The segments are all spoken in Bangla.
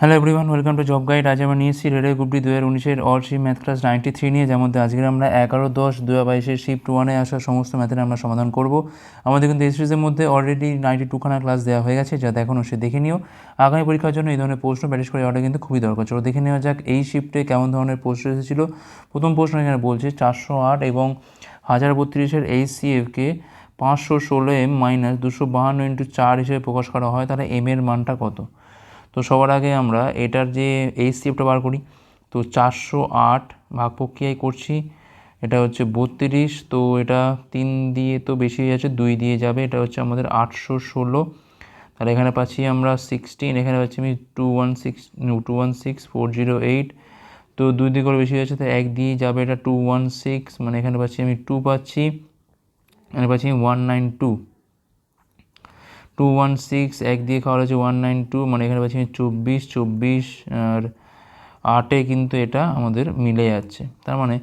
Hello everyone welcome to job guide আজ আমরা নিয়ে এসেছি রেলের গ্রুপ ডি দু হাজার উনিশের অল শিপ ম্যাথ ক্লাস নাইনটি থ্রি নিয়ে, যার মধ্যে আজকে আমরা এগারো, দশ দু হাজার বাইশের শিফট ওয়ানে আসা সমস্ত ম্যাথের আমরা সমাধান করব। আমাদের কিন্তু এই সিরিজের মধ্যে অলরেডি নাইনটি টুখানা ক্লাস দেওয়া হয়ে গেছে যা দেখানো সে দেখে নিও। আগামী পরীক্ষার জন্য এই ধরনের প্রশ্ন প্র্যাকটিস করে যাওয়াটা কিন্তু খুবই দরকার চলো দেখে নেওয়া যাক এই শিফটে কেমন ধরনের প্রশ্ন এসেছিল। প্রথম প্রশ্ন এখানে বলছে, চারশো আট এবং হাজার বত্রিশের এইচ সি এফকে পাঁচশো ষোলো এম মাইনাস দুশো বাহান্ন ইন্টু চার হিসেবে প্রকাশ করা হয়, তাহলে এম এর মানটা কত? তো সবার আগে আমরা এটার যে এইচ সিএফটা বার করি। তো চারশো আট ভাগ প্রক্রিয়ায় করছি, এটা হচ্ছে বত্রিশ, তো এটা তিন দিয়ে তো বেশি হয়ে যাচ্ছে, দুই দিয়ে যাবে, এটা হচ্ছে আমাদের আটশো ষোলো। তাহলে এখানে পাচ্ছি আমরা সিক্সটিন এখানে পাচ্ছি আমি two one six two one six four zero eight তো দুই দিয়ে করে বেশি হয়ে যাচ্ছে, তো এক দিয়ে যাবে এটা টু ওয়ান সিক্স মানে এখানে পাচ্ছি আমি টু পাচ্ছি, এখানে পাচ্ছি one nine two two one six এক দিয়ে খাওয়া হচ্ছে ওয়ান নাইন টু মানে এখানে পাচ্ছি চব্বিশ চব্বিশ আর আটে কিন্তু এটা আমাদের মিলে যাচ্ছে। তার মানে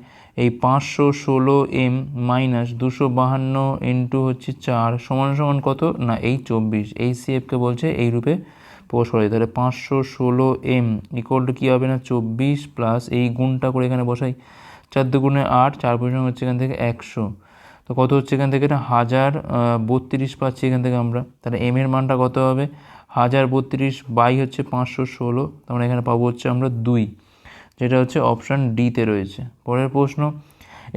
এই পাঁচশো ষোলো এম মাইনাস দুশো বাহান্ন ইন্টু হচ্ছে চার সমান সমান কত? না, এই চব্বিশ। এই সিএফকে বলছে এই রূপে প্রকাশ করা তাহলে পাঁচশো ষোলো এম ইকুয়াল টু কী হবে না? চব্বিশ প্লাস এই গুণটা করে এখানে বসাই, চার দুগুণে আট, চার পয়সা হচ্ছে এখান থেকে একশো। তো কত হচ্ছে এখান থেকে এটা হাজার বত্রিশ পাচ্ছি এখান থেকে আমরা। তাহলে এম এর মানটা কত হবে? হাজার বত্রিশ বাই হচ্ছে পাঁচশো ষোলো, তার মানে এখানে পাবো হচ্ছে আমরা দুই, যেটা হচ্ছে অপশান ডিতে রয়েছে। পরের প্রশ্ন,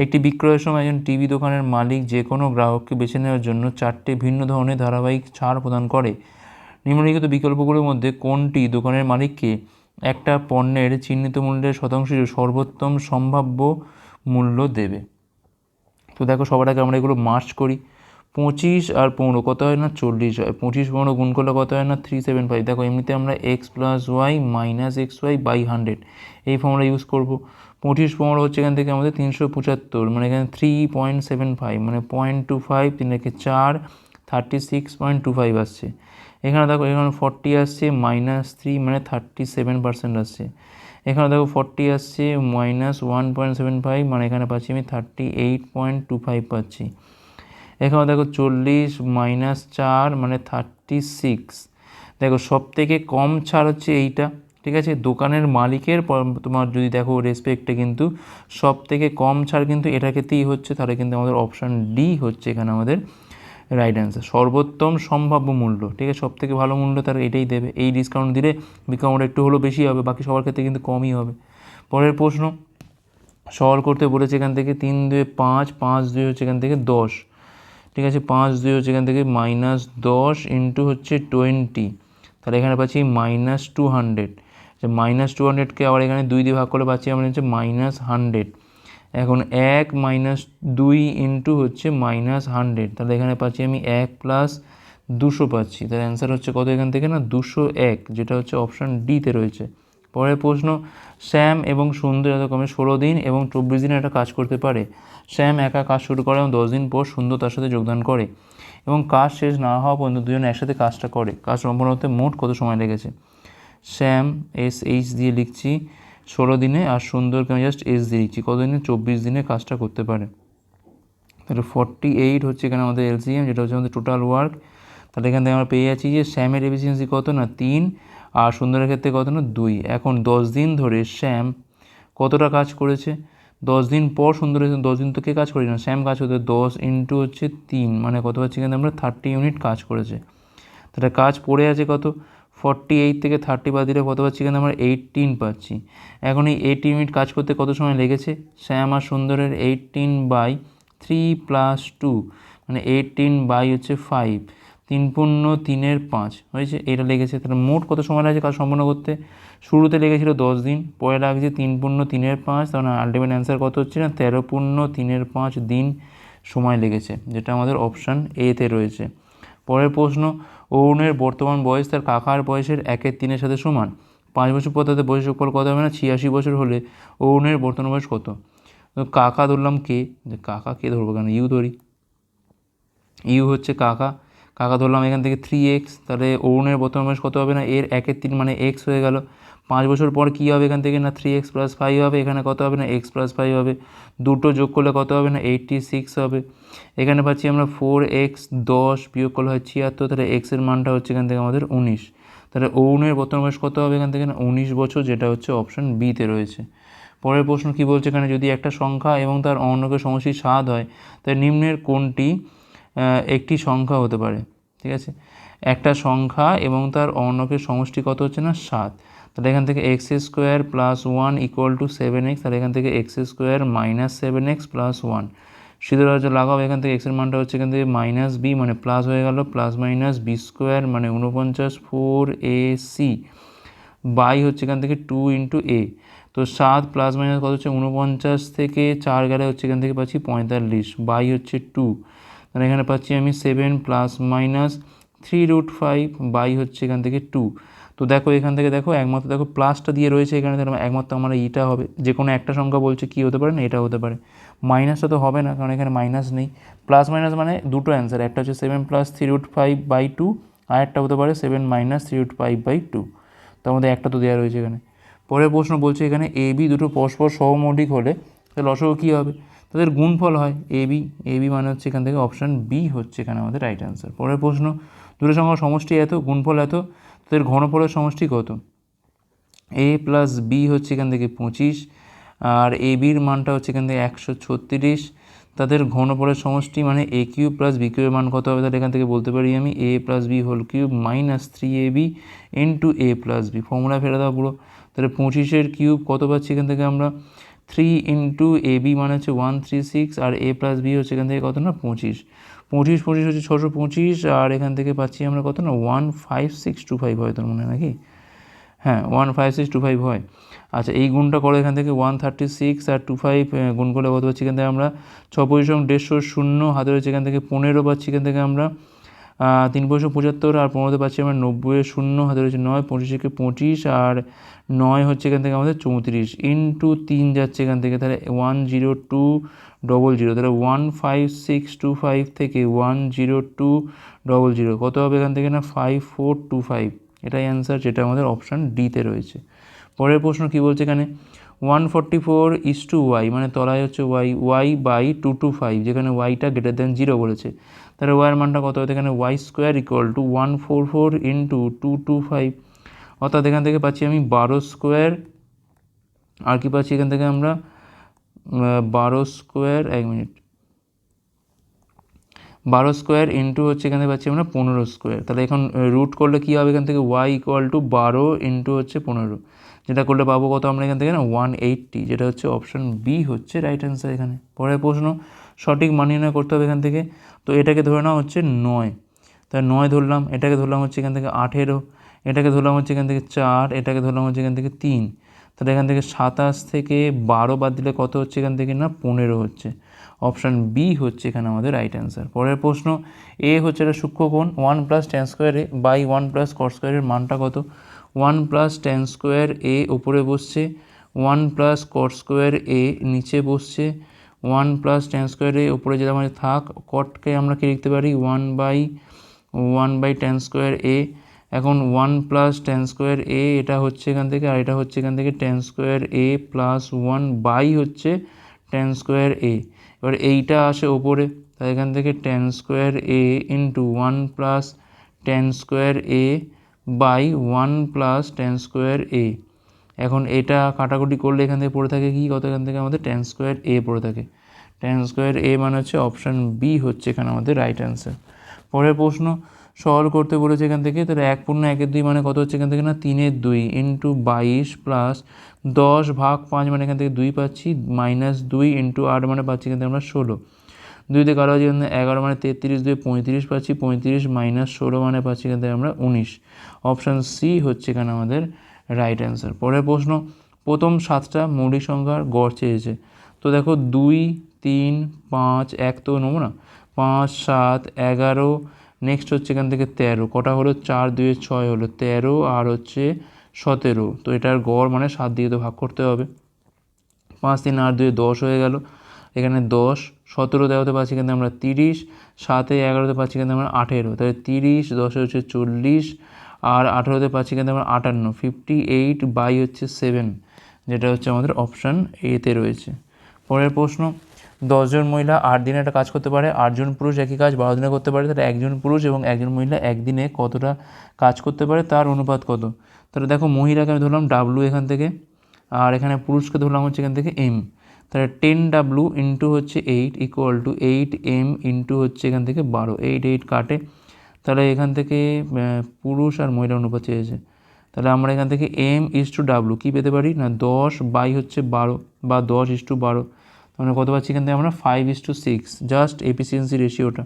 একটি বিক্রয়ের সময় একজন টিভি দোকানের মালিক যে কোনো গ্রাহককে বেছে নেওয়ার জন্য চারটে ভিন্ন ধরনের ধারাবাহিক ছাড় প্রদান করে। নিম্নলিখিত বিকল্পগুলোর মধ্যে কোনটি দোকানের মালিককে একটা পণ্যের চিহ্নিত মূল্যের শতাংশ সর্বোত্তম সম্ভাব্য মূল্য দেবে? তো দেখো সবার আগে আমরা এগুলো মার্চ করি। পঁচিশ আর পনেরো, কত হয় না? চল্লিশ হয়। পঁচিশ, পনেরো গুণ করলে কত হয় না? থ্রি সেভেন ফাইভ দেখো এমনিতে আমরা X plus Y minus X Y by hundred এই ফর্মুলা ইউজ করব। পঁচিশ, পনেরো হচ্ছে এখান থেকে আমাদের তিনশো পঁচাত্তর। মানে এখানে থ্রি পয়েন্ট সেভেন ফাইভ মানে পয়েন্ট টু ফাইভ তিন রেখে চার thirty six point two five আসছে। এখানে দেখো, এখানে ফর্টি আসছে মাইনাস থ্রি মানে থার্টি সেভেন পার্সেন্ট আসছে। এখানে দেখো ফর্টি আসছে minus one point seven five মানে এখানে পাচ্ছি আমি thirty eight point two five পাচ্ছি। এখানে দেখো চল্লিশ মাইনাস চার মানে থার্টি সিক্স দেখো সব থেকে কম ছাড় হচ্ছে এইটা, ঠিক আছে? দোকানের মালিকের তোমার যদি দেখো রেসপেক্টে কিন্তু সব থেকে কম ছাড় কিন্তু এটা ক্ষেত্রেই হচ্ছে, তাহলে কিন্তু আমাদের অপশান ডি হচ্ছে এখানে আমাদের। রাইট অ্যান্সার সর্বোত্তম সম্ভাব্য মূল্য, ঠিক আছে? সব থেকে ভালো মূল্য তারা এটাই দেবে। এই ডিসকাউন্ট দিলে বিকাউন্ট একটু হলেও বেশি হবে, বাকি সবার ক্ষেত্রে কিন্তু কমই হবে। পরের প্রশ্ন সলভ করতে বলেছে এখান থেকে তিন দুয়ে পাঁচ পাঁচ দুই হচ্ছে এখান থেকে দশ। ঠিক আছে? পাঁচ দুই হচ্ছে এখান থেকে মাইনাস দশ ইন্টু হচ্ছে টোয়েন্টি তাহলে এখানে পাচ্ছি minus two hundred minus two হান্ড্রেডকে আবার এখানে দুই দিয়ে ভাগ করে পাচ্ছি আমরা হচ্ছে মাইনাস হান্ড্রেড এখন এক মাইনাস দুই ইন্টু হচ্ছে মাইনাস হান্ড্রেড তাহলে এখানে পাচ্ছি আমি এক প্লাস দুশো পাচ্ছি। তাহলে অ্যান্সার হচ্ছে কত এখান থেকে না? দুশো এক, যেটা হচ্ছে অপশান ডিতে রয়েছে। পরের প্রশ্ন শ্যাম এবং সুন্দর যথাক্রমে ষোলো দিন এবং চব্বিশ দিনে একটা কাজ করতে পারে। শ্যাম একা কাজ শুরু করে এবং দশ দিন পর সুন্দর তার সাথে যোগদান করে এবং কাজ শেষ না হওয়া পর্যন্ত দুজন একসাথে কাজটা করে। কাজ সম্পূর্ণ হতে মোট কত সময় লেগেছে? শ্যাম এস এইচ দিয়ে লিখছি। ষোলো দিনে আর সুন্দরকে আমি জাস্ট এস দিয়ে লিখছি কত দিনে চব্বিশ দিনে কাজটা করতে পারে। তাহলে ফর্টি এইট হচ্ছে এখানে আমাদের এলসিএম যেটা হচ্ছে আমাদের টোটাল ওয়ার্ক তাহলে এখান থেকে আমরা পেয়ে যাচ্ছি যে শ্যামের এফিসিয়েন্সি কত না? তিন। আর সুন্দরের ক্ষেত্রে কত না? দুই। এখন দশ দিন ধরে শ্যাম কতটা কাজ করেছে? দশ দিন পর সুন্দর দশ দিন তো কে কাজ করেছে না? শ্যাম কাজ করতে দশ ইন্টু হচ্ছে তিন। মানে কত পাচ্ছি এখানে আমরা? থার্টি ইউনিট কাজ করেছে। তাহলে কাজ পড়ে আছে কত? ফর্টি এইট থেকে থার্টি বাদ দিলে কত পাচ্ছি? কিন্তু আমরা এইটিন পাচ্ছি। এখন এই এইট ইউনিট কাজ করতে কত সময় লেগেছে? শ্যাম সুন্দরের eighteen by three plus two মানে এইটিন বাই হচ্ছে ফাইভ তিন পূর্ণ তিনের পাঁচ, হয়েছে? এটা লেগেছে। তাহলে মোট কত সময় লাগছে কাজ সম্পন্ন করতে? শুরুতে লেগেছিল দশ দিন, পরে লাগছে তিন পূর্ণ তিনের পাঁচ তখন আলটিমেট অ্যান্সার কত হচ্ছে না? তেরো পূর্ণ তিনের পাঁচ দিন সময় লেগেছে, যেটা আমাদের অপশান এতে রয়েছে। পরের প্রশ্ন অরুণের বর্তমান বয়স তার কাকার বয়সের একের তিনের সাথে সমান। পাঁচ বছর পর তাদের বয়স যোগফল কত হবে না, ছিয়াশি বছর হলে অরুণের বর্তমান বয়স কত? কাকা ধরলাম কে? কাকা কে ধরবো কেন? ইউ ধরি। ইউ হচ্ছে কাকা। কাকা ধরলাম এখান থেকে থ্রি এক্স তাহলে অরুণের বর্তমান বয়স কত হবে না? এর একের তিন মানে এক্স হয়ে গেল। পাঁচ বছর পর কী হবে এখান থেকে? না থ্রি এক্স প্লাস ফাইভ হবে? এখানে কত হবে? না এক্স প্লাস ফাইভ হবে? দুটো যোগ করলে কত হবে? না এইটটি সিক্স হবে। এখানে পাচ্ছি আমরা ফোর এক্স দশ বিয়োগ করলে হয় ছিয়াত্তর। তাহলে এক্সের মানটা হচ্ছে এখান থেকে আমাদের উনিশ। তাহলে অরুণের বর্তমান বয়স কত হবে এখান থেকে? না উনিশ বছর, যেটা হচ্ছে অপশন বিতে রয়েছে। পরের প্রশ্ন কি বলছে এখানে? যদি একটা সংখ্যা এবং তার অন্যকে সমষ্টি সাত হয়, তাহলে নিম্নের কোনটি একটি সংখ্যা হতে পারে? ঠিক আছে? একটা সংখ্যা এবং তার অন্যকে সমষ্টি কত হচ্ছে? না সাত। তাহলে এখান থেকে X square plus one equal to seven X তাহলে এখান থেকে X square minus seven X plus one Sidhu রাজ্য লাগাও, এখান থেকে এক্সের মানটা হচ্ছে এখান থেকে মাইনাস বি মানে প্লাস হয়ে গেল প্লাস মাইনাস বি স্কোয়ার মানে উনপঞ্চাশ ফোর এ সি বাই হচ্ছে এখান থেকে টু ইন্টু এ তো সাত প্লাস মাইনাস কত হচ্ছে? উনপঞ্চাশ থেকে চার গেলে হচ্ছে এখান থেকে পাচ্ছি পঁয়তাল্লিশ বাই হচ্ছে টু তাহলে এখানে পাচ্ছি আমি seven plus minus three root five by হচ্ছে এখান থেকে টু তো দেখো এখান থেকে দেখো, একমাত্র দেখো প্লাসটা দিয়ে রয়েছে এখানে তাহলে একমাত্র আমার ইটা হবে। যে কোনো একটা সংখ্যা বলছে কী হতে পারে না, এটা হতে পারে। মাইনাসটা তো হবে না, কারণ এখানে মাইনাস নেই। প্লাস মাইনাস মানে দুটো অ্যান্সার একটা হচ্ছে seven plus three root five by two আর একটা হতে পারে seven minus three root five by two তার মধ্যে একটা তো দেওয়া রয়েছে এখানে। পরের প্রশ্ন বলছে এখানে এ বি দুটো পরস্পর সহমৌলিক হলে তাহলে লসগু কী হবে? তাদের গুণফল হয় এ বি এ বি মানে হচ্ছে এখান থেকে অপশান বি হচ্ছে এখানে আমাদের রাইট অ্যান্সার পরের প্রশ্ন, দুটো সংখ্যার সমষ্টি এত, গুণফল এত তাদের ঘনফলের সমষ্টি কত? এ প্লাস বি হচ্ছে এখান থেকে পঁচিশ, আর এ বির মানটা হচ্ছে এখান থেকে একশো ছত্রিশ। তাদের ঘনফলের সমষ্টি মানে এ কিউব প্লাস বি কিউবের মান কত হবে? তাহলে এখান থেকে বলতে পারি আমি A plus B whole cube minus three A B into A plus B formula ফেলে দাও পুরো। তাহলে পঁচিশের কিউব কত পাচ্ছি এখান থেকে আমরা? থ্রি ইন্টু এ বি মানে হচ্ছে ওয়ান থ্রি সিক্স আর এ প্লাস বি হচ্ছে এখান থেকে কত না? পঁচিশ। পঁচিশ পঁচিশ হচ্ছে ছশো পঁচিশ, আর এখান থেকে পাচ্ছি আমরা কত না? One five six two five হয় তোর মনে নাকি? হ্যাঁ one five six two five হয়। আচ্ছা এই গুণটা করো এখান থেকে, ওয়ান থার্টি সিক্স আর টু ফাইভ গুণ করলে কত পাচ্ছি এখান থেকে আমরা? ছ পরিশ্রম দেড়শো শূন্য, হাতে রয়েছে এখান থেকে পনেরো পাচ্ছি এখান থেকে আমরা। তিন পয়সা পঁচাত্তর আর পনেরোতে পাচ্ছি আমরা নব্বই শূন্য, হাতে রয়েছে নয় পঁচিশকে পঁচিশ, আর নয় হচ্ছে এখান থেকে আমাদের চৌত্রিশ। ইন্টু তিন যাচ্ছে এখান থেকে, তাহলে one zero two double zero তাহলে one five six two five থেকে one zero two double zero কত হবে এখান থেকে না? ফাইভ ফোর টু ফাইভ এটাই অ্যান্সার যেটা আমাদের অপশান ডিতে রয়েছে। পরের প্রশ্ন কী বলছে এখানে? One forty four is to Y মানে তলায় হচ্ছে Y Y by two two five যেখানে ওয়াইটা গ্রেটার দেন জিরো বলেছে। তাহলে ওয়াইয়ের মানটা কত হবে? এখানে Y square equal to one four four into two two five অর্থাৎ এখান থেকে পাচ্ছি আমি বারো স্কোয়ার আর কি পাচ্ছি এখান থেকে আমরা? বারো স্কোয়ার, এক মিনিট। বারো স্কোয়ার ইন্টু হচ্ছে এখানে পাচ্ছি আমরা পনেরো স্কোয়ার। তাহলে এখন রুট করলে কী হবে এখান থেকে? ওয়াই ইকুয়াল টু বারো ইন্টু হচ্ছে পনেরো। যেটা করলে পাবো কত আমরা এখান থেকে না? ওয়ান এইটটি যেটা হচ্ছে অপশন বি হচ্ছে রাইট অ্যান্সার এখানে। পরের প্রশ্ন, সঠিক মান নির্ণয় করতে হবে এখান থেকে। তো এটাকে ধরে নেওয়া হচ্ছে নয়। তাই নয় ধরলাম, এটাকে ধরলাম হচ্ছে এখান থেকে আঠেরো, এটাকে ধরলাম হচ্ছে এখান থেকে চার, এটাকে ধরলাম হচ্ছে এখান থেকে তিন। তাহলে এখান থেকে সাতাশ থেকে বারো বাদ দিলে কত হচ্ছে এখান থেকে না? পনেরো হচ্ছে। অপশান বি হচ্ছে এখানে আমাদের রাইট অ্যান্সার পরের প্রশ্ন এ হচ্ছে একটা সূক্ষ্মকোণ one plus tan square A by one plus cot স্কোয়ারের মানটা কত? One plus tan square A ওপরে বসছে one plus cot square A নিচে বসছে one plus tan square A ওপরে যেটা আমাদের থাক কটকে আমরা কি লিখতে পারি? One by one by tan square A এখন one plus tan square A এটা হচ্ছে এখান থেকে, আর এটা হচ্ছে এখান থেকে tan square A plus one by হচ্ছে টেন স্কোয়ার এ এবার এইটা আসে ওপরে, তাই এখান থেকে tan square A into one plus tan square A by one plus tan square A এখন এটা কাটাকুটি করলে এখান থেকে পড়ে থাকে কি? কত? এখান থেকে আমাদের টেন স্কোয়ার এ পড়ে থাকে। টেন স্কোয়ার এ মানে হচ্ছে অপশান বি হচ্ছে এখানে আমাদের রাইট অ্যান্সার পরের প্রশ্ন সলভ করতে বলেছে এখান থেকে, তাহলে এক পূর্ণ একের দুই মানে কত হচ্ছে এখান থেকে না? তিনের দুই ইন্টু বাইশ প্লাস দশ ভাগ পাঁচ মানে এখান থেকে দুই পাচ্ছি মাইনাস দুই ইন্টু আট মানে পাচ্ছি এখান থেকে আমরা ষোলো। দুই থেকে কারও যেখানে এগারো মানে তেত্রিশ, দুই পঁয়ত্রিশ পাচ্ছি, পঁয়ত্রিশ মাইনাস ষোলো মানে পাচ্ছি এখান থেকে আমরা উনিশ। অপশান সি হচ্ছে এখানে আমাদের রাইট অ্যান্সার পরের প্রশ্ন, প্রথম সাতটা মৌলিক সংখ্যার গড় চেয়েছে। তো দেখো দুই, তিন, পাঁচ, এক তো নেব না পাঁচ, সাত, এগারো নেক্সট হচ্ছে এখান থেকে তেরো। কটা হলো? চার, দুয়ে ছয় হলো। তেরো আর হচ্ছে সতেরো। তো এটার গড় মানে সাত দিয়ে তো ভাগ করতে হবে। পাঁচ, তিন, আট, দুয়ে দশ হয়ে গেল। এখানে দশ, সতেরো দেওয়াতে পাচ্ছি কিন্তু আমরা তিরিশ, সাতে এগারোতে পাচ্ছি কিন্তু আমরা আঠেরো। তাহলে তিরিশ, দশে হচ্ছে চল্লিশ আর আঠেরোতে পাচ্ছি কিন্তু আমরা আটান্ন। ফিফটি এইট বাই হচ্ছে সেভেন যেটা হচ্ছে আমাদের অপশান এতে রয়েছে। পরের প্রশ্ন দশজন মহিলা আট দিনে একটা কাজ করতে পারে, আটজন পুরুষ একই কাজ বারো দিনে করতে পারে, তাহলে একজন পুরুষ এবং একজন মহিলা একদিনে কতটা কাজ করতে পারে তার অনুপাত কত? তাহলে দেখো মহিলাকে আমি ধরলাম ডাব্লু এখান থেকে, আর এখানে পুরুষকে ধরলাম হচ্ছে এখান থেকে এম তাহলে টেন ডাব্লু ইন্টু হচ্ছে eight equal to eight M into হচ্ছে এখান থেকে বারো এইট এইট কাটে, তাহলে এখান থেকে পুরুষ আর মহিলা অনুপাত চেয়েছে, তাহলে আমরা এখান থেকে এম ইস টু ডাব্লু কী পেতে পারি? না, দশ বাই হচ্ছে বারো বা দশ ইস টু বারো মানে কত পাচ্ছি এখান থেকে আমরা five is to six just efficiency রেশিওটা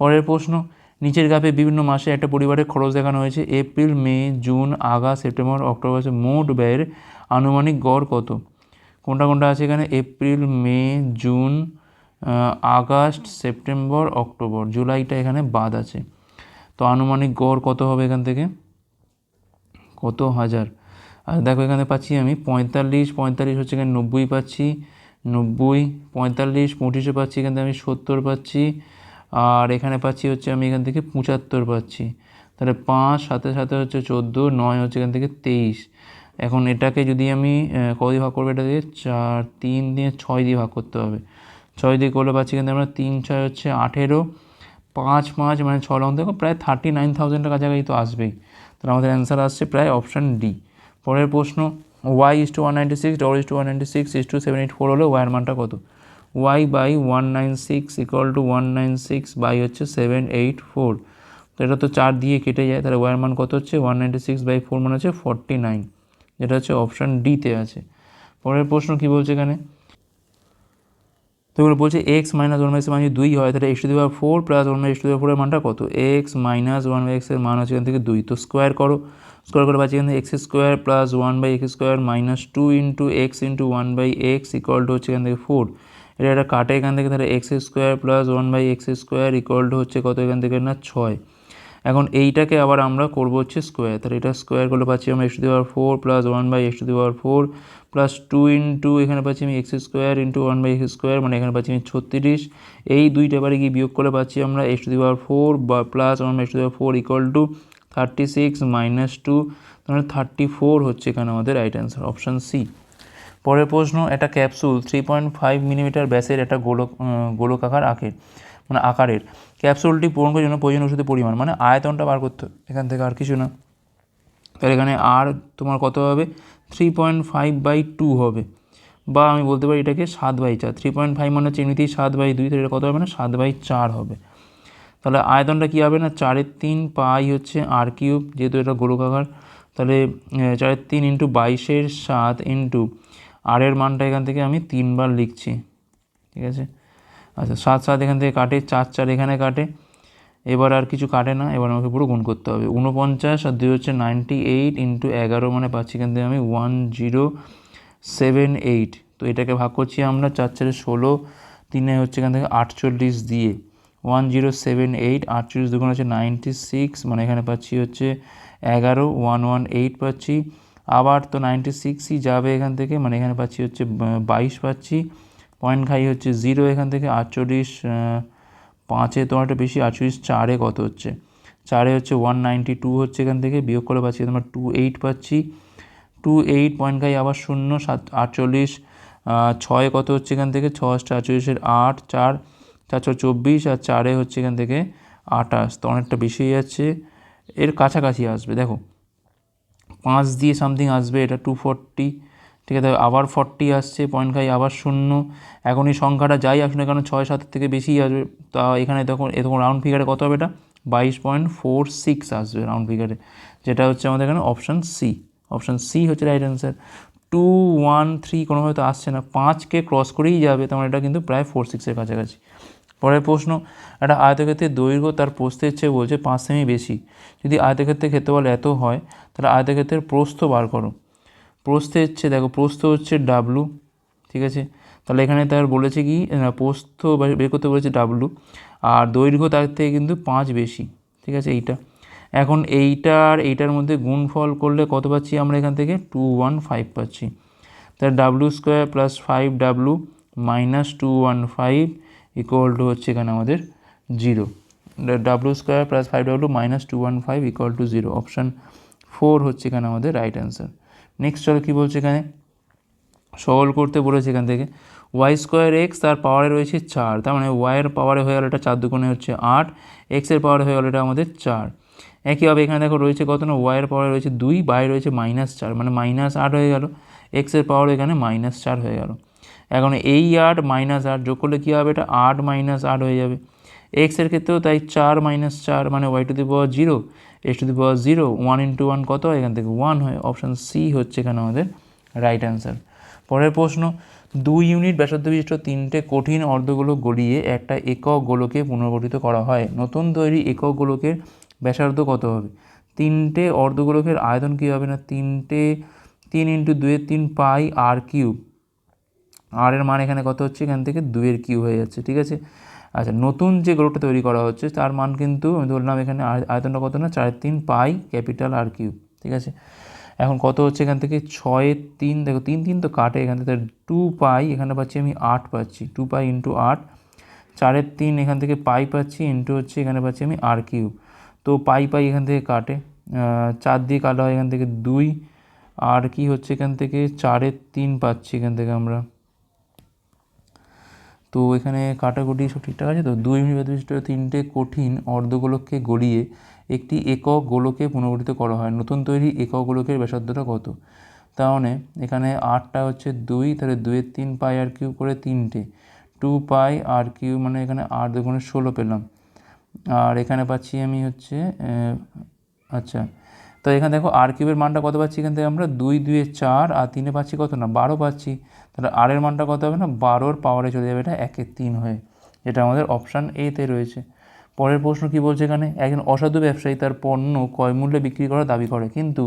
পরের প্রশ্ন, নিচের গ্রাফে বিভিন্ন মাসে একটা পরিবারের খরচ দেখানো হয়েছে। April, May, June, August, September, October মোট ব্যয়ের আনুমানিক গড় কত? কোনটা কোনটা আছে এখানে? April, May, June August, September, October. জুলাইটা এখানে বাদ আছে। তো আনুমানিক গড় কত হবে এখান থেকে? কত হাজার? আর দেখো এখানে পাচ্ছি আমি পঁয়তাল্লিশ পঁয়তাল্লিশ হচ্ছে এখানে নব্বই পাচ্ছি। নব্বই, পঁয়তাল্লিশ, পঁচিশে পাচ্ছি, এখান থেকে আমি সত্তর পাচ্ছি। আর এখানে পাচ্ছি হচ্ছে আমি এখান থেকে পঁচাত্তর পাচ্ছি। তাহলে পাঁচ, সাথে সাথে হচ্ছে চোদ্দ, নয় হচ্ছে এখান থেকে তেইশ। এখন এটাকে যদি আমি কত দিয়ে ভাগ করব? এটা দিয়ে চার, তিন দিয়ে ছয় দিয়ে ভাগ করতে হবে। ছয় দিয়ে করলে পাচ্ছি কিন্তু আমরা তিন, ছয় হচ্ছে আঠেরো। পাঁচ পাঁচ মানে ছ লং, দেখো প্রায় থার্টি নাইন থাউজেন্ডের কাছাকাছি তো আসবেই। তাহলে আমাদের অ্যান্সার আসছে প্রায় অপশান ডি পরের প্রশ্ন Y is to one ninety six double is to one ninety six is to seven eight four হলে ওয়াইয়ের মানটা কত? Y by one nine six equal to one nine six by হচ্ছে সেভেন এইট ফোর তো এটা তো চার দিয়ে কেটে যায়, তাহলে ওয়াইয়ের মান কত হচ্ছে? One ninety six by four মানে হচ্ছে ফর্টি নাইন যেটা হচ্ছে অপশান ডিতে আছে। পরের প্রশ্ন কী বলছে এখানে? এগুলো বলছে এক্স মাইনাস ওয়ান বাই মান যদি দুই হয়, তাহলে X to power four plus one X to the ফোরের মানটা কত? এক্স মাইনাস ওয়ান বাই এক্সের মান হচ্ছে এখান থেকে দুই। তো স্কোয়ার করো। স্কোয়ার করে পাচ্ছি এখান X square plus one by X square minus two into X into one by X equal to হচ্ছে এখান থেকে ফোর এটা একটা কাটে এখান থেকে, তাহলে X square plus one by X square equal to হচ্ছে কত এখান থেকে? না, ছয়। এখন এইটাকে আবার আমরা করব হচ্ছে স্কোয়ার তাহলে এটা স্কোয়ার করলে পাচ্ছি আমরা X to the power four plus one by X to the power four plus two into এখানে পাচ্ছি আমি X square into one by X square মানে এখানে পাচ্ছি আমি ছত্রিশ। এই দুইটা বারে গিয়ে বিয়োগ করে পাচ্ছি আমরা X to the power four বা plus one by X to the power four equal to thirty six minus two তাহলে থার্টি ফোর হচ্ছে এখানে আমাদের রাইট অ্যান্সার অপশান সি পরের প্রশ্ন একটা capsule three point five millimetre ব্যাসের একটা গোলক গোলকাকার আঁকের মানে আকারের। ক্যাপসুলটি পূরণ করার জন্য প্রয়োজন ওষুধের পরিমাণ মানে আয়তনটা বার করতে এখান থেকে আর কিছু না। তাহলে এখানে আর তোমার কত হবে? Three point five by two হবে। বা আমি বলতে পারি এটাকে সাত বাই চার। থ্রি পয়েন্ট ফাইভ মানে হচ্ছে এমনিতেই সাত বাই দুই, তাহলে এটা কত হবে? না সাত বাই চার হবে। তাহলে আয়তনটা কী হবে না? চারের তিন পাই হচ্ছে আর কিউব, যেহেতু এটা গোলকাকার তাহলে চারের তিন ইন্টু বাইশের সাত ইন্টু আরের মানটা এখান থেকে আমি তিনবার লিখছি। ঠিক আছে? আচ্ছা সাত সাত এখান থেকে কাটে, চার চার এখানে কাটে। এবার আর কিছু কাটে না, এবার আমাকে পুরো গুণ করতে হবে। উনপঞ্চাশ আর দুই হচ্ছে নাইনটি এইট ইন্টু এগারো মানে পাচ্ছি এখান থেকে আমি ওয়ান জিরো সেভেন এইট। তো এটাকে ভাগ করছি আমরা চার চারে ষোলো, তিনে হচ্ছে এখান থেকে আটচল্লিশ দিয়ে। ওয়ান জিরো সেভেন এইট, আটচল্লিশ দুগুণ হচ্ছে নাইনটি সিক্স মানে এখানে পাচ্ছি হচ্ছে এগারো, ওয়ান ওয়ান এইট পাচ্ছি। আবার তো নাইনটি সিক্সই যাবে এখান থেকে মানে এখানে পাচ্ছি হচ্ছে বাইশ পাচ্ছি। পয়েন্ট খাই হচ্ছে জিরো এখান থেকে আটচল্লিশ পাঁচে তোমার একটা বেশি, আটচল্লিশ চারে কত হচ্ছে? চারে হচ্ছে ওয়ান নাইনটি টু হচ্ছে এখান থেকে, বিয়োগ করে পাচ্ছি তোমার টু এইট পাচ্ছি। টু এইট পয়েন্ট খাই আবার শূন্য, সাত, আটচল্লিশ ছয় কত হচ্ছে এখান থেকে? ছ অষ্টা আটচল্লিশের আট, চার চার, ছয়, চব্বিশ, আর চারে হচ্ছে এখান থেকে আঠাশ। তো অনেকটা বেশি যাচ্ছে। এর কাছাকাছি আসবে, দেখো, পাঁচ দিয়ে সামথিং আসবে, এটা টু ফর্টি ঠিক আছে, আবার ফর্টি আসছে পয়েন্ট ফাইভ আবার শূন্য। এখন এই সংখ্যাটা যাই আসুন কেন, ছয় সাতের থেকে বেশি আসবে। তা এখানে তখন এরকম রাউন্ড ফিগারে কত হবে এটা? বাইশ পয়েন্ট ফোর সিক্স আসবে রাউন্ড ফিগারে যেটা হচ্ছে আমাদের এখানে অপশান সি অপশান সি হচ্ছে right answer two one three কোনোভাবে তো আসছে না। পাঁচকে ক্রস করেই যাবে তেমন এটা কিন্তু প্রায় ফোর সিক্সের কাছাকাছি। পরের প্রশ্ন, একটা আয়তক্ষেত্রের দৈর্ঘ্য তার প্রস্থের চেয়ে বলছে পাঁচ সেমি বেশি। যদি আয়তক্ষেত্রের ক্ষেত্রফল এত হয়, তাহলে আয়তক্ষেত্রের প্রস্থ বার করো। প্রস্থে হচ্ছে, দেখো প্রস্থ হচ্ছে ডাব্লু ঠিক আছে? তাহলে এখানে তার বলেছে কি প্রস্থ বের করতে বলেছে ডাব্লু আর দৈর্ঘ্য তার থেকে কিন্তু পাঁচ বেশি, ঠিক আছে? এইটা। এখন এইটার এইটার মধ্যে গুণফল করলে কত পাচ্ছি আমরা এখান থেকে? টু ওয়ান ফাইভ পাচ্ছি। তাহলে W square plus five W minus two one five equal to হচ্ছে এখানে আমাদের zero. W square plus five W minus two one five equal to zero. Option four হচ্ছে এখানে আমাদের রাইট অ্যান্সার। নেক্সট চলো কী বলছে এখানে? সরল করতে বলেছে এখান থেকে। ওয়াই স্কোয়ার এক্স তার পাওয়ারে রয়েছে চার। তার মানে ওয়াইয়ের পাওয়ারে হয়ে গেল এটা চার দুগুণে হচ্ছে আট। এক্সের পাওয়ারে হয়ে গেল এটা আমাদের চার। একইভাবে এখানে দেখো রয়েছে কত না? ওয়াইয়ের পাওয়ারে রয়েছে দুই বাই রয়েছে মাইনাস চার। মানে মাইনাস আট হয়ে গেল। এক্সের পাওয়ার এখানে মাইনাস চার হয়ে গেল। এখন এই আট মাইনাস আট যোগ করলে কী হবে? এটা আট মাইনাস আট হয়ে যাবে। এক্সের ক্ষেত্রেও তাই চার মাইনাস চার মানে Y to the power zero X to the power zero one into one কত? হয় এখান থেকে ওয়ান হয়। অপশান সি হচ্ছে এখানে আমাদের রাইট অ্যান্সার পরের প্রশ্ন, দুই ইউনিট ব্যাসার্ধ বিশিষ্ট তিনটে কঠিন অর্ধগোলক গলিয়ে একটা একক গোলকে পুনর্গঠিত করা হয়। নতুন তৈরি একক গোলকের ব্যাসার্ধ কত হবে? তিনটে অর্ধগোলকের আয়তন কী হবে না? তিনটে, তিন ইন্টু দুয়ের তিন পাই আর কিউব আর এর মান এখানে কত হচ্ছে? এখান থেকে দুয়ের কিউ হয়ে যাচ্ছে, ঠিক আছে? আচ্ছা নতুন যে গোলকটা তৈরি করা হচ্ছে, তার মান কিন্তু আমি ধরলাম এখানে আয়- আয়তনটা কত না? চারের তিন পাই ক্যাপিটাল আর কিউব, ঠিক আছে? এখন কত হচ্ছে এখান থেকে? ছয়ের তিন, দেখো তিন তিন তো কাটে এখান থেকে টু পাই এখানে পাচ্ছি আমি আট পাচ্ছি টু পাই ইন্টু আট। চারের তিন এখান থেকে পাই পাচ্ছি ইন্টু হচ্ছে এখানে পাচ্ছি আমি আর কিউব। তো পাই পাই এখান থেকে কাটে চার দিয়ে কাটা হয় এখান থেকে দুই, আর কি হচ্ছে এখান থেকে? চারের তিন পাচ্ছি এখান থেকে আমরা। তো এখানে কাটাকুটি সব ঠিকঠাক আছে তো? দুই মিনিট বিশিষ্ট তিনটে কঠিন অর্ধগোলককে গড়িয়ে একটি একক গোলকে পুনর্গঠিত করা হয়। নতুন তৈরি একক গোলকের ব্যাসার্ধটা কত? তাহলে এখানে আটটা হচ্ছে দুই, তাহলে দুয়ের তিন পাই আর কিউ করে তিনটে। টু পাই আর কিউ মানে এখানে আট দুগুণে ষোলো পেলাম। আর এখানে পাচ্ছি আমি হচ্ছে আচ্ছা তো এখানে দেখো আর কিউবের মানটা কত পাচ্ছি এখান থেকে আমরা? দুই, দুয়ে চার আর তিনে পাচ্ছি কত না? বারো পাচ্ছি। তাহলে আর এর মানটা কত হবে না? বারোর পাওয়ারে চলে যাবে এটা একের তিন হয়ে। যেটা আমাদের অপশান এতে রয়েছে। পরের প্রশ্ন কি বলছে এখানে? একজন অসাধু ব্যবসায়ী তার পণ্য কয় মূল্যে বিক্রি করার দাবি করে, কিন্তু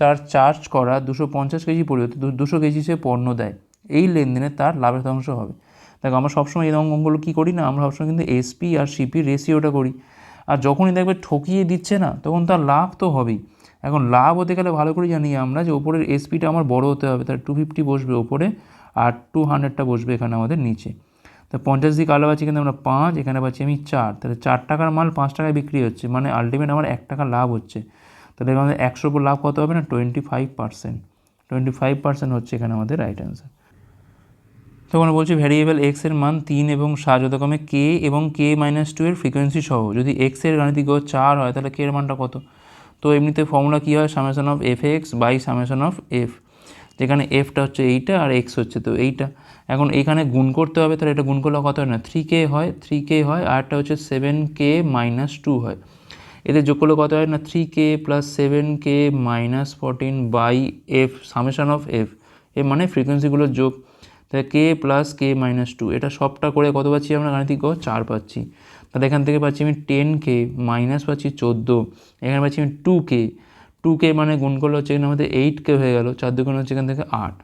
তার চার্জ করা দুশো পঞ্চাশ কেজি পরিবর্তে দুশো কেজি সে পণ্য দেয়। এই লেনদেনে তার লাভের অংশ হবে। দেখো, আমরা সবসময় এই অঙ্কগুলো কী করি না? আমরা সবসময় কিন্তু এসপি আর সিপি রেশিওটা করি। আর যখনই দেখবে ঠকিয়ে দিচ্ছে না, তখন তার লাভ তো হবেই। এখন লাভ হতে গেলে ভালো করে জানি আমরা যে ওপরের এসপিটা আমার বড় হতে হবে তার টু ফিফটি বসবে ওপরে আর টু হান্ড্রেডটা বসবে এখানে আমাদের নিচে। তা পঞ্চাশ দিকে আলো পাচ্ছি কিন্তু আমরা পাঁচ, এখানে পাচ্ছি আমি চার। তাহলে চার টাকার মাল পাঁচ টাকায় বিক্রি হচ্ছে মানে আলটিমেট আমার এক টাকা লাভ হচ্ছে। তাহলে আমাদের একশোর উপর লাভ কত হবে না? Twenty five percent twenty five percent হচ্ছে এখানে আমাদের রাইট অ্যান্সার তখন বলছি ভ্যারিয়েবল এক্সের মান তিন এবং সাত যথাক্রমে কে এবং কে মাইনাস টু এর ফ্রিকোয়েন্সি সহ। যদি এক্সের গাণিতিক গড় চার হয়, তাহলে কে এর মানটা কত? তো এমনিতে ফর্মুলা কী হয়? Summation of F X by summation of F যেখানে এফটা হচ্ছে এইটা আর এক্স হচ্ছে তো এইটা। এখন এইখানে গুণ করতে হবে, তাহলে এটা গুণ করলে কত হয় না? থ্রি কে হয় থ্রি কে হয়, আর একটা হচ্ছে সেভেন কে মাইনাস টু হয়। এদের যোগ করলে কত হয় না? Three K plus seven K minus fourteen by F summation of F এ মানে ফ্রিকোয়েন্সিগুলোর যোগ। তাহলে K plus K minus two এটা সবটা করে কত পাচ্ছি আমরা? গাণিতিক গড় চার পাচ্ছি। তাহলে এখান থেকে পাচ্ছি আমি টেন কে মাইনাস পাচ্ছি চোদ্দ, এখানে পাচ্ছি আমি টু কে টু কে মানে গুণ করলে হচ্ছে এখানে আমাদের এইট কে হয়ে গেল, চার দুগুণ হচ্ছে এখান থেকে আট,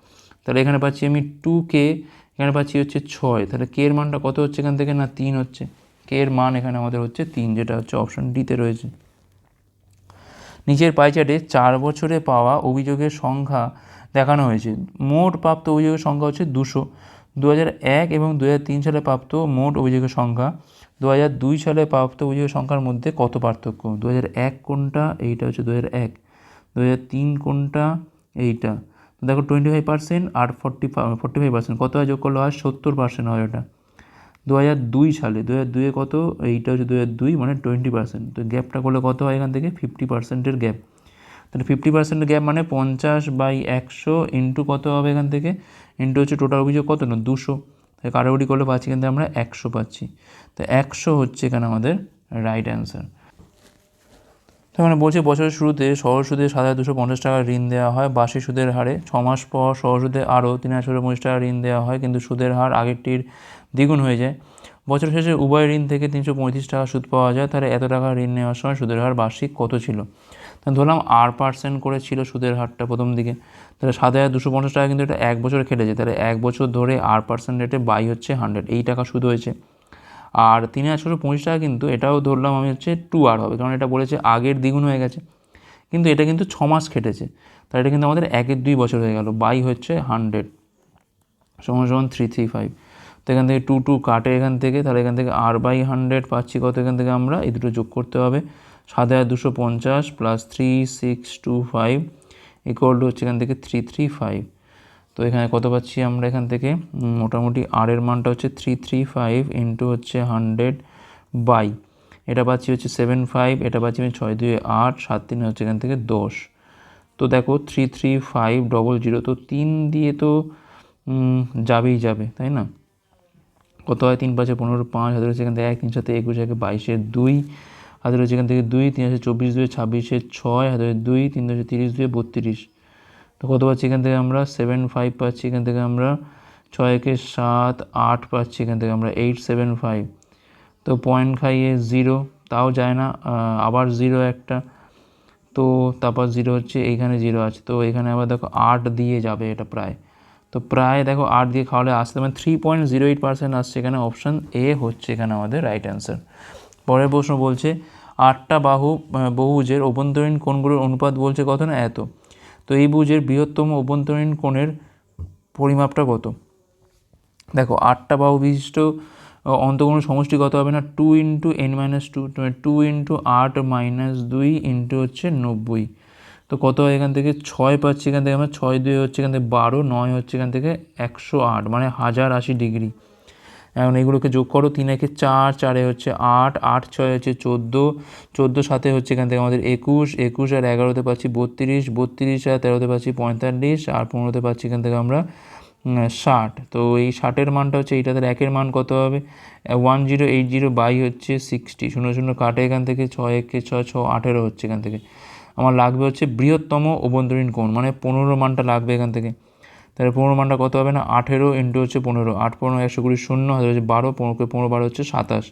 তাহলে এখানে পাচ্ছি আমি টু কে এখানে পাচ্ছি হচ্ছে ছয়, তাহলে কে এর মানটা কত হচ্ছে এখান থেকে না তিন হচ্ছে? কে এর মান এখানে আমাদের হচ্ছে তিন, যেটা হচ্ছে অপশন ডিতে রয়েছে। নিচের পাইচার্টে চার বছরে পাওয়া অভিযোগের সংখ্যা দেখানো হয়েছে। মোট প্রাপ্ত অভিযোগের সংখ্যা হচ্ছে দুশো দু এক এবং দু সালে প্রাপ্ত মোট অভিযোগের সংখ্যা দু হাজার দুই সালে প্রাপ্ত অভিযোগের সংখ্যার মধ্যে কত পার্থক্য? দু হাজার এক কোনটা? এইটা হচ্ছে দু হাজার এক। দু হাজার তিন কোনটা? এইটা। দেখো টোয়েন্টি ফাইভ পার্সেন্ট আর ফর্টি ফর্টি ফাইভ পার্সেন্ট কত হয়? যোগ করলে হয় সত্তর পার্সেন্ট হয় ওটা দু হাজার দুই সালে দু হাজার দুয়ে কত? এইটা হচ্ছে দু হাজার দুই মানে টোয়েন্টি পার্সেন্ট তো গ্যাপটা করলে কত হয় এখান থেকে? ফিফটি পার্সেন্টের গ্যাপ তাহলে ফিফটি পার্সেন্টের গ্যাপ মানে পঞ্চাশ বাই একশো ইন্টু কত হবে এখান থেকে? ইন্টু হচ্ছে টোটাল অভিযোগ কত? না, দুশো। তাই কাটাকুটি করলে পাচ্ছি কিন্তু আমরা একশো পাচ্ছি। তো একশো হচ্ছে এখানে আমাদের রাইট অ্যান্সার তো মানে বলছে বছরের শুরুতে সহজ সুদে সাত হাজার দুশো পঞ্চাশ টাকা ঋণ দেওয়া হয় বাসি সুদের হারে ছ মাস পর সহজ সুদে আরও তিন হাজার পঁচিশ টাকা ঋণ দেওয়া হয়, কিন্তু সুদের হার আগেরটির দ্বিগুণ হয়ে যায়। বছর শেষে উভয় ঋণ থেকে তিনশো পঁয়ত্রিশ টাকা সুদ পাওয়া যায়। তাহলে এত টাকা ঋণ নেওয়ার সময় সুদের হার বার্ষিক কত ছিল? তা ধরলাম আর পার্সেন্ট করে ছিল সুদের হারটা প্রথম দিকে। তাহলে সাত হাজার দুশো পঞ্চাশ টাকা কিন্তু এটা এক বছর খেটেছে। তাহলে এক বছর ধরে আর পার্সেন্ট রেটে বাই হচ্ছে হান্ড্রেড এই টাকা সুদ হয়েছে। আর তিন হাজার পঁচিশ টাকা কিন্তু এটাও ধরলাম আমি হচ্ছে টু আর হবে। কারণ এটা বলেছে আগের দ্বিগুণ হয়ে গেছে। কিন্তু এটা কিন্তু ছ মাস খেটেছে। তাহলে এটা কিন্তু আমাদের একের দুই বছর হয়ে গেল। বাই হচ্ছে হান্ড্রেড সমান সমান থ্রি থ্রি ফাইভ তো এখান থেকে টু টু কাটে এখান থেকে, তাহলে এখান থেকে আর বাই হান্ড্রেড পাচ্ছি কত? এখান থেকে আমরা এই দুটো যোগ করতে হবে। সাত হাজার দুশো পঞ্চাশ plus three six two five equal to হচ্ছে এখান থেকে থ্রি থ্রি ফাইভ তো এখানে কত পাচ্ছি আমরা এখান থেকে? মোটামুটি আর এর মানটা হচ্ছে থ্রি থ্রি ফাইভ ইন্টু হচ্ছে হান্ড্রেড বাই এটা পাচ্ছি হচ্ছে সেভেন ফাইভ এটা পাচ্ছি আমি ছয়, দুই, আট, সাত, তিন হচ্ছে এখান থেকে দশ। তো দেখো three three five double zero তো তিন দিয়ে তো যাবেই যাবে, তাই না? কত হয় তিন পাঁচে পনেরো, পাঁচ হচ্ছে এখান থেকে এক, তিন, সাথে একুশ, একে বাইশের দুই, হাজার এখান থেকে দুই, তিন, হাজার চব্বিশ দুই ছাব্বিশের ছয়, হাজার দুই, তিন, হাজার তিরিশ দুই বত্রিশ। তো কত পাচ্ছি এখান থেকে আমরা? সেভেন, ফাইভ পাচ্ছি এখান থেকে আমরা। ছয়, একে সাত, আট পাচ্ছি এখান থেকে আমরা। Eight, seven, five. তো পয়েন্ট খাইয়ে জিরো, তাও যায় না আবার জিরো একটা। তো তারপর জিরো হচ্ছে, এইখানে জিরো আছে। তো এখানে আবার দেখো আট দিয়ে যাবে এটা প্রায়। তো প্রায় দেখো আট দিয়ে খাওয়ালে আসতে মানে three point zero eight percent আসছে এখানে অপশান এ হচ্ছে এখানে আমাদের রাইট অ্যান্সার পরের প্রশ্ন বলছে আটটা বাহু বহুভুজের অভ্যন্তরীণ কোণগুলোর অনুপাত বলছে কত না? এত। তো এই ভুজের বৃহত্তম অভ্যন্তরীণ কোণের পরিমাপটা কত? দেখো আটটা বাহু বিশিষ্ট আহ, অন্তঃকোণের সমষ্টি কত হবে না? Two into N minus two two into আট মাইনাস দুই ইন্টু হচ্ছে নব্বই। তো কত হয় এখান থেকে? ছয় পাচ্ছি এখান থেকে আমরা। ছয় দুই হচ্ছে এখান থেকে বারো, নয় হচ্ছে এখান থেকে একশো আট মানে হাজার আশি ডিগ্রি। এখন এগুলোকে যোগ করো, তিন একে চার, চারে হচ্ছে আট আট ছয় হচ্ছে চোদ্দ চোদ্দ সাথে হচ্ছে এখান থেকে আমাদের একুশ একুশ আর এগারোতে পাচ্ছি বত্রিশ বত্রিশ আর তেরোতে পাচ্ছি পঁয়তাল্লিশ, আর পনেরোতে পাচ্ছি এখান থেকে আমরা ষাট। তো এই ষাটের মানটা হচ্ছে এইটাতে একের মান কত হবে? One zero eight zero by হচ্ছে সিক্সটি। শূন্য শূন্য কাটে এখান থেকে, ছয় একে ছয় ছ আঠেরো হচ্ছে এখান থেকে। আমার লাগবে হচ্ছে বৃহত্তম অভ্যন্তরীণ কোণ মানে পনেরো মানটা লাগবে এখান থেকে। তাহলে পনেরো মানটা কত হবে না? আঠেরো ইন্টু হচ্ছে পনেরো। আট পনেরো একশো কুড়ি শূন্য হাজার হচ্ছে বারো, পনেরো পনেরো বারো হচ্ছে সাতাশ।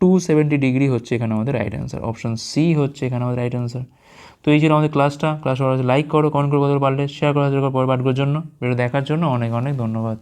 টু সেভেন্টি ডিগ্রি হচ্ছে এখানে আমাদের রাইট অ্যান্সার অপশান সি হচ্ছে এখানে আমাদের রাইট অ্যান্সার তো এই ছিল আমাদের ক্লাসটা ক্লাস হচ্ছে লাইক করো কমেন্ট করো কত পারলে শেয়ার করো হাজার পরে পাঠগুলোর জন্য। ভিডিও দেখার জন্য অনেক অনেক ধন্যবাদ।